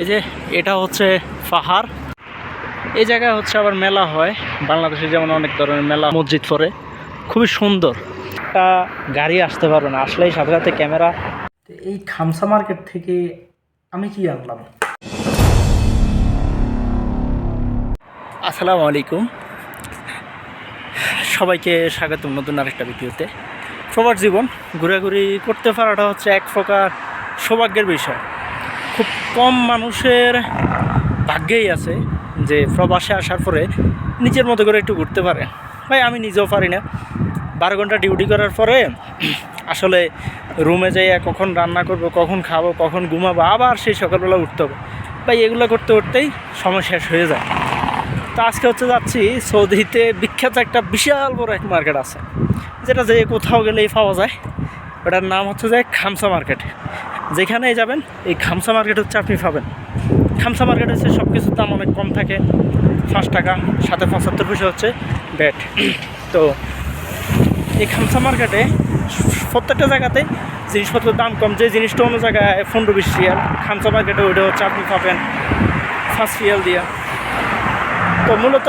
এই যে এটা হচ্ছে পাহাড়। এই জায়গায় হচ্ছে আবার মেলা হয়। বাংলাদেশে যেমন অনেক ধরনের মেলা মসজিদ পরে খুবই সুন্দর। একটা গাড়ি আসতে পারবে না। আসলেই সাথে সাথে ক্যামেরা। এই খামসা মার্কেট থেকে আমি কি আনলাম? আসসালামু আলাইকুম। সবাইকে স্বাগত নতুন আরেকটা ভিডিওতে। সবার জীবন। ঘোরাঘুরি করতে পারাটা হচ্ছে এক প্রকার সৌভাগ্যের বিষয়। খুব কম মানুষের ভাগ্যেই আছে যে প্রবাসে আসার পরে নিজের মতো করে একটু ঘুরতে পারে। ভাই, আমি নিজেও পারি না। বারো ঘণ্টা ডিউটি করার পরে আসলে রুমে যাইয়া কখন রান্না করব, কখন খাব, কখন ঘুমাবো, আবার সেই সকালবেলা উঠতে হবে। ভাই, এগুলো করতে করতেই সময় শেষ হয়ে যায়। তো আজকে হচ্ছে যাচ্ছি সৌদিতে বিখ্যাত একটা বিশাল বড় এক মার্কেট আছে। যেটা যে কোথাও গেলেই পাওয়া যায়। ওটার নাম হচ্ছে যে খামসা মার্কেট যেখানেই যাবেন, এই খামসা মার্কেট হচ্ছে আপনি পাবেন। খামসা মার্কেট হচ্ছে সব কিছুর দাম অনেক কম থাকে। পাঁচ টাকা, সাথে পঁচাত্তর পয়সা হচ্ছে ব্যাট। তো এই খামসা মার্কেটে প্রত্যেকটা জায়গাতে জিনিসপত্রের দাম কম। যে জিনিসটা অন্য জায়গায় পনেরো বিশ রিয়াল, খামসা মার্কেটে ওইটা হচ্ছে আপনি পাবেন ফার্স্ট রিয়াল দিয়ে। তো মূলত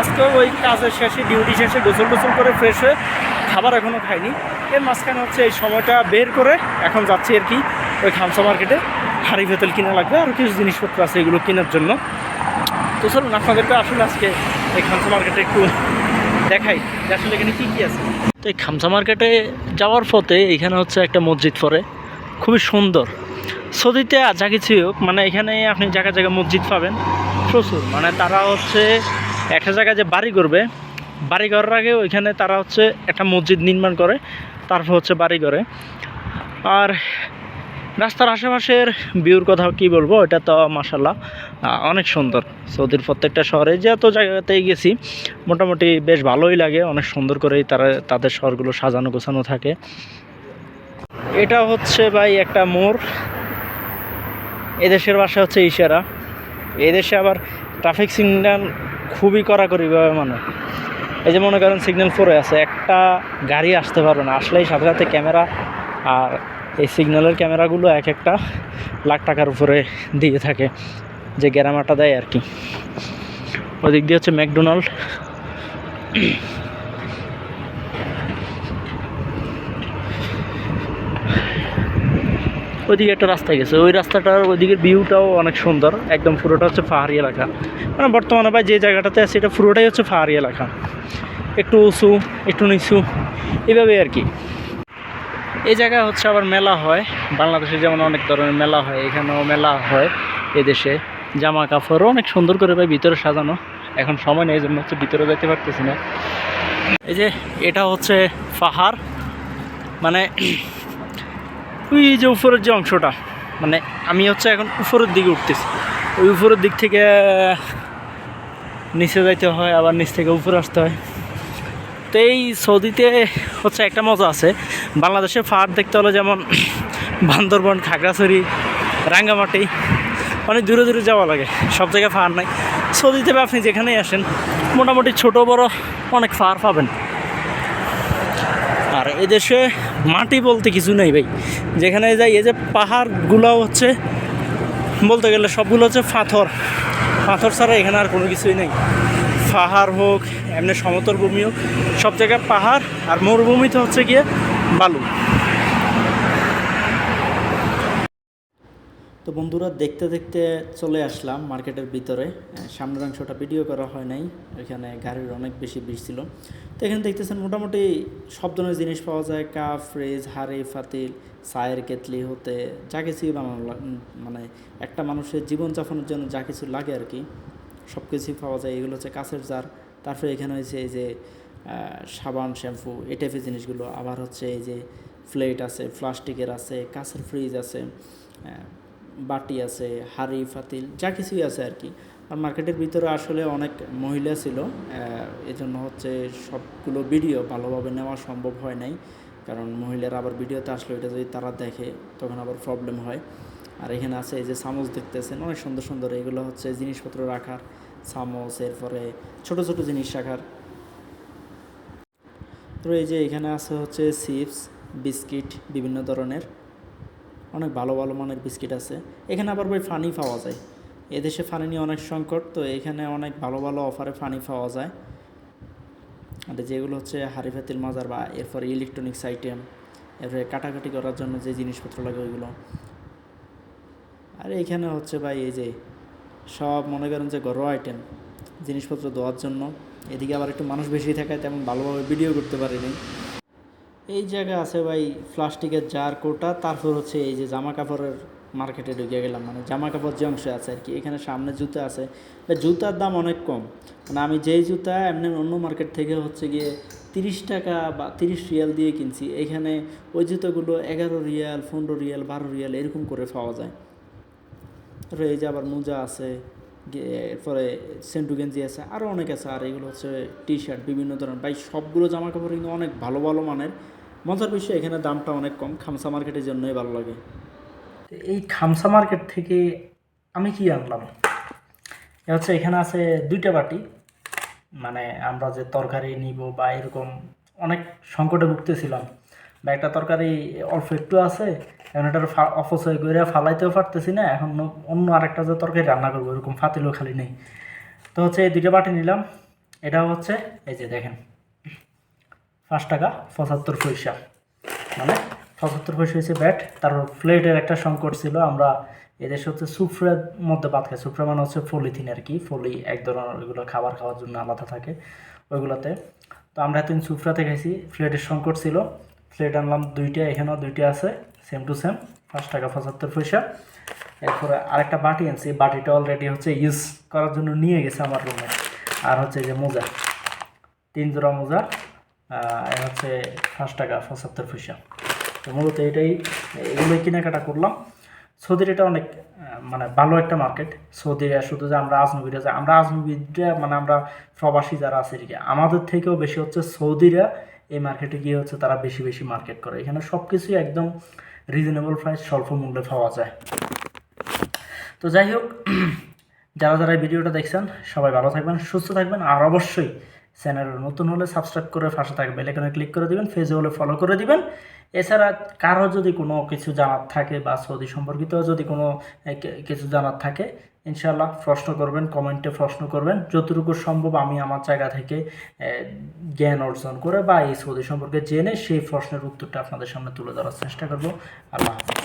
আজকে ওই কাজের শেষে ডিউটি শেষে গোসল টোসল করে ফ্রেশ হয়ে খাবার এখনও খাইনি। এর মাঝখানে হচ্ছে এই সময়টা বের করে এখন যাচ্ছি আর কি ওই খামসা মার্কেটে হাড়ি ভেতল কিনা লাগবে, আর কিছু জিনিসপত্র আছে এগুলো কেনার জন্য। তো চলুন আপনাদেরকে আসলে আজকে এই খামসা মার্কেটে একটু দেখাই আসলে এখানে কী কী আছে। তো এই খামসা মার্কেটে যাওয়ার পথে এখানে হচ্ছে একটা মসজিদ পড়ে, খুবই সুন্দর। সৌদিতে যা কিছু হোক মানে এখানে আপনি জায়গায় জায়গায় মসজিদ পাবেন, প্রচুর। মানে তারা হচ্ছে একটা জায়গায় যে বাড়ি করবে, বাড়ি করার আগে ওইখানে তারা হচ্ছে একটা মসজিদ নির্মাণ করে তারপর হচ্ছে বাড়ি করে আর রাস্তার আশেপাশের ভিউর কথা কি বলব, এটা তো মাসাল্লাহ অনেক সুন্দর। সৌদির প্রত্যেকটা শহরে যত জায়গাতেই গেছি, মোটামুটি বেশ ভালোই লাগে, অনেক সুন্দর করেই তারা, তাদের শহরগুলো সাজানো গোছানো থাকে। এটা হচ্ছে ভাই একটা মোড়। এদেশের ভাষা হচ্ছে ইশারা। এদেশে আবার ট্রাফিক সিগন্যাল খুবই কড়াকড়িভাবে মানে। এই যে মনে করেন সিগন্যাল ফোরে আছে, একটা গাড়ি আসতে পারবে না। আসলেই সাথে সাথে ক্যামেরা আর এই সিগন্যালের ক্যামেরাগুলো এক একটা লাখ টাকার উপরে দিয়ে থাকে, যে গ্যারামাটা দেয় আর কি। ওদিক দিয়ে হচ্ছে ম্যাকডোনাল্ড ওইদিকে একটা রাস্তা গেছে। ওই রাস্তাটার ওইদিকের ভিউটাও অনেক সুন্দর। একদম পুরোটা হচ্ছে পাহাড়ি এলাকা। মানে বর্তমানে ভাই যে জায়গাটাতে আছে, এটা পুরোটাই হচ্ছে পাহাড়ি এলাকা। একটু উঁচু, একটু নিচু, এভাবেই আর কি। এই জায়গায় হচ্ছে আবার মেলা হয়। বাংলাদেশে যেমন অনেক ধরনের মেলা হয়, এখানেও মেলা হয় এদেশে। জামা কাপড়ও অনেক সুন্দর করে ভাই ভিতরে সাজানো। এখন সময় নেই এই জন্য হচ্ছে ভিতরে যেতে পারতেছি না। এই যে, এটা হচ্ছে পাহাড়। মানে ওই যে উপরের যে অংশটা মানে আমি হচ্ছে এখন উপরের দিকে উঠতেছি। ওই উপরের দিক থেকে, নিচে যাইতে হয়, আবার নিচ থেকে উপরে আসতে হয়। তো এই সৌদিতে হচ্ছে একটা মজা আছে। বাংলাদেশে পাহাড় দেখতে হলে যেমন বান্দরবন, খাগড়াছড়ি, রাঙ্গামাটি, অনেক দূরে দূরে যাওয়া লাগে। সব জায়গায় পাহাড় নাই। সৌদিতে আপনি যেখানেই আসেন, মোটামুটি ছোট বড় অনেক পাহাড় পাবেন। আর এদেশে মাটি বলতে কিছু নেই ভাই। যেখানে যাই, এই যে পাহাড়গুলো হচ্ছে, বলতে গেলে সবগুলো হচ্ছে পাথর। পাথর ছাড়া এখানে আর কোনো কিছুই নেই। পাহাড় হোক, এমনি সমতল ভূমি হোক, সব জায়গায় পাহাড় আর মরুভূমিতে হচ্ছে গিয়ে বালু। তো বন্ধুরা, দেখতে দেখতে চলে আসলাম মার্কেটের ভিতরে। সামনের অংশটা ভিডিও করা হয় নাই, এখানে গাড়ির অনেক বেশি ভিড় ছিল। তো এখানে দেখতেছেন মোটামুটি সব ধরনের জিনিস পাওয়া যায় কাপ ফ্রিজ, হাড়ি, ফাতিল, চায়ের কেতলি হতে, যা কিছুই বানানো মানে একটা মানুষের জীবনযাপনের জন্য যা কিছু লাগে আর কি, সব কিছুই পাওয়া যায়। এগুলো হচ্ছে কাছের জার, তারপরে এখানে হয়েছে এই যে সাবান, শ্যাম্পু এই টাইপের জিনিসগুলো। আবার হচ্ছে এই যে, প্লেট আছে, প্লাস্টিকের আছে কাছের ফ্রিজ আছে বাটি আছে, হাড়ি, ফাতিল, যা কিছুই আছে আর কি। আর মার্কেটের ভিতরে আসলে অনেক মহিলা ছিল এজন্য হচ্ছে সবগুলো ভিডিও ভালোভাবে নেওয়া সম্ভব হয় নাই। কারণ মহিলারা আবার ভিডিওতে আসলে এটা যদি তারা দেখে, তখন আবার প্রবলেম হয়। আর এখানে আছে এই যে চামচ দেখতেছেন, অনেক সুন্দর সুন্দর এগুলো হচ্ছে জিনিসপত্র রাখার চামচ, এরপরে ছোট ছোট জিনিস রাখার। তো এই যে এখানে আছে হচ্ছে চিপস, বিস্কিট, বিভিন্ন ধরনের। অনেক ভালো ভালো মানের বিস্কিট আছে। এখানে আবার ভাই ফানি পাওয়া যায়। এদেশে ফানি নিয়ে অনেক সংকট, তো এখানে অনেক ভালো ভালো অফারে ফানি পাওয়া যায়। আর যেগুলো হচ্ছে হাড়ি ফাতিল মাজার বা এরপরে ইলেকট্রনিক্স আইটেম এরপরে কাটাকাটি করার জন্য যে জিনিসপত্র লাগে ওইগুলো। আর এইখানে হচ্ছে ভাই এই যে সব মনে করেন যে ঘরোয়া আইটেম জিনিসপত্র দেওয়ার জন্য। এদিকে আবার একটু মানুষ বেশি থাকায় তেমন ভালোভাবে ভিডিও করতে পারিনি। এই জায়গায় আছে ভাই প্লাস্টিকের জার, কোটা, তারপর হচ্ছে এই যে জামা কাপড়ের মার্কেটে ঢুকে গেলাম। মানে জামা কাপড় যে অংশে আছে আর কি, এখানে সামনে জুতা আছে। জুতার দাম অনেক কম। মানে আমি যেই জুতা এমনি অন্য মার্কেট থেকে হচ্ছে গিয়ে তিরিশ টাকা বা তিরিশ রিয়াল দিয়ে কিনছি, এখানে ওই জুতোগুলো এগারো রিয়াল, পনেরো রিয়াল, বারো রিয়াল এরকম করে পাওয়া যায়। তারপরে এই যে আবার মোজা আছে। এরপরে সেন্টু গেঞ্জি আছে আরও অনেক আছে, আর এগুলো হচ্ছে টি শার্ট বিভিন্ন ধরনের। ভাই, সবগুলো জামা কাপড় কিন্তু অনেক ভালো ভালো মানের। মজার বিষয়, এখানে দামটা অনেক কম, খামসা মার্কেটের জন্যই ভালো লাগে। এই খামসা মার্কেট থেকে আমি কি আনলাম? হচ্ছে এখানে আছে দুইটা বাটি। মানে আমরা যে তরকারি নিব বা এরকম অনেক সংকটে ভুগতেছিলাম। বা একটা তরকারি অল্প একটু আছে, এখন এটার অপচয় করে ফালাইতেও পারতেছি না, এখন অন্য আরেকটা যে তরকারি রান্না করব, এরকম ফাতিলও খালি নেই। তো হচ্ছে এই দুইটা বাটি নিলাম এটা হচ্ছে, এই যে দেখেন, পাঁচ টাকা পঁচাত্তর পয়সা। মানে পঁচাত্তর পয়সা হয়েছে ব্যাট তারপর প্লেটের একটা সংকট ছিল, আমরা এদেশে হচ্ছে সুফ্রের মধ্যে ভাত খাই, সুফ্রা মানে হচ্ছে পলিথিন আর কি ফলি এক ধরনের ওইগুলো খাবার খাওয়ার জন্য আলাদা থাকে, ওইগুলোতে। তো আমরা এতদিন সুফ্রাতে খাইছি, প্লেটের সংকট ছিল। প্লেট আনলাম দুইটা, এখানেও দুইটা আছে সেম টু সেম পাঁচ টাকা পঁচাত্তর পয়সা। এরপরে আরেকটা বাটি আনছি বাটিটা অলরেডি হচ্ছে ইউজ করার জন্য নিয়ে গেছে আমার রুমে আর হচ্ছে যে মোজা, তিন জোড়া মোজা হচ্ছে পাঁচ টাকা পঁচাত্তর পয়সা। তো মূলত এটাই, এগুলোই কেনাকাটা করলাম। সৌদির এটা অনেক মানে ভালো একটা মার্কেট সৌদিরা শুধু যে আমরা আজনবীরা যে আমরা আজনবীরা মানে আমরা প্রবাসী যারা আছে আমাদের থেকেও বেশি হচ্ছে সৌদিরা এই মার্কেটে গিয়ে হচ্ছে তারা বেশি বেশি মার্কেট করে। এখানে সব কিছুই একদম রিজনেবল প্রাইস স্বল্প মূল্যে পাওয়া যায়। তো যাই হোক, যারা যারা ভিডিওটা দেখছেন, সবাই ভালো থাকবেন, সুস্থ থাকবেন, আর অবশ্যই চ্যানেল নতুন হলে সাবস্ক্রাইব করে পাশে থাকবে বেলাইকনে ক্লিক করে দিবেন ফেসে হলে ফলো করে দিবেন। এছাড়া কারও যদি কোনো কিছু জানার থাকে বা সৌদি সম্পর্কিত যদি কোনো কিছু জানার থাকে ইনশাল্লাহ প্রশ্ন করবেন কমেন্টে প্রশ্ন করবেন। যতটুকু সম্ভব আমি আমার জায়গা থেকে জ্ঞান অর্জন করে বা এই সৌদি সম্পর্কে জেনে সেই প্রশ্নের উত্তরটা আপনাদের সামনে তুলে ধরার চেষ্টা করব। আল্লাহ হাফিজ।